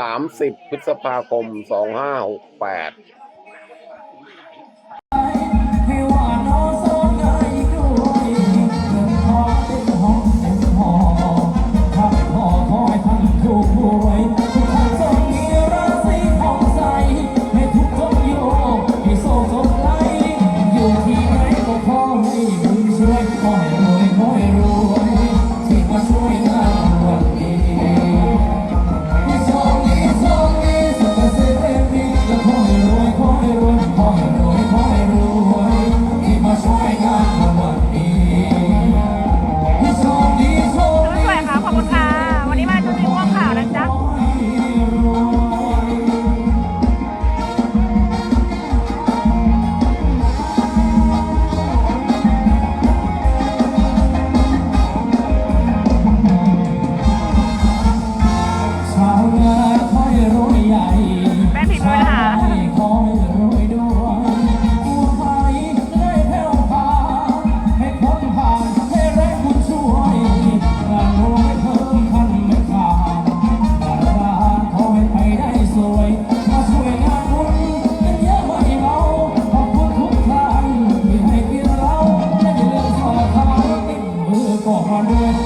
30 พฤษภาคม 2568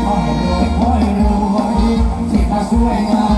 วยขอให้รวยขอให้รวยที่มาช่วยงาน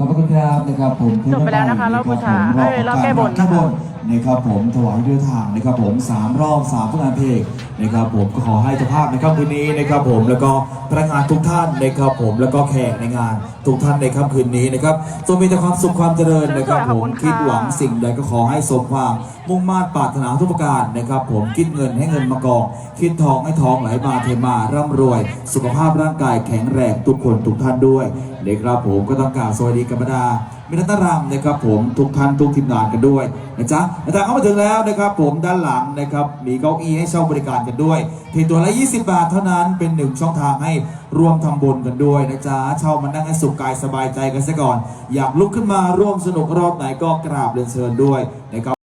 ขอบพระคุณครับนะครับผมจบไปแล้วนะคะรอบบูชาเอ้ยรอบแก้บนนะคะแก้บนนะครับผมถวายเรือทางนะครับผมสามรอบสามผู้งานเพลง นะครับผมก็ขอให้เจ้าภาพในค่ำคืนนี้นะครับผมแล้วก็พนักงานทุกท่านนะครับผมแล้วก็แขกในงานทุกท่านในค่ำคืนนี้นะครับจงมีแต่ความสุขความเจริญนะครับผมคิดหวังสิ่งใดก็ขอให้สมความมุ่งมา่ปรารถนาทุกประการนะครับ ผมคิดเงินให้เงินมากอง คิดทองให้ทองไหลมาเทมาร่ำรวย สุขภาพร่างกายแข็งแรงทุกคนทุกท่านด้วยนะครับผมก็ต้องกล่าวสวัสดีกับบรรดา มิตรรามนะครับผมทุกท่านทุกทีมงานกันด้วยนะจ๊ะอาจารย์เข้ามาถึงแล้วนะครับผมด้านหลังนะครับมีเก้าอี้ให้เช่าบริการกันด้วยเพียงตัวละ 20 บาทเท่านั้นเป็นหนึ่งช่องทางให้ร่วมทำบุญกันด้วยนะจ๊ะเช่ามานั่งให้สุขกายสบายใจกันซะก่อน อยากลุกขึ้นมาร่วมสนุกรอบไหนก็กราบเรียนเชิญด้วยนะครับ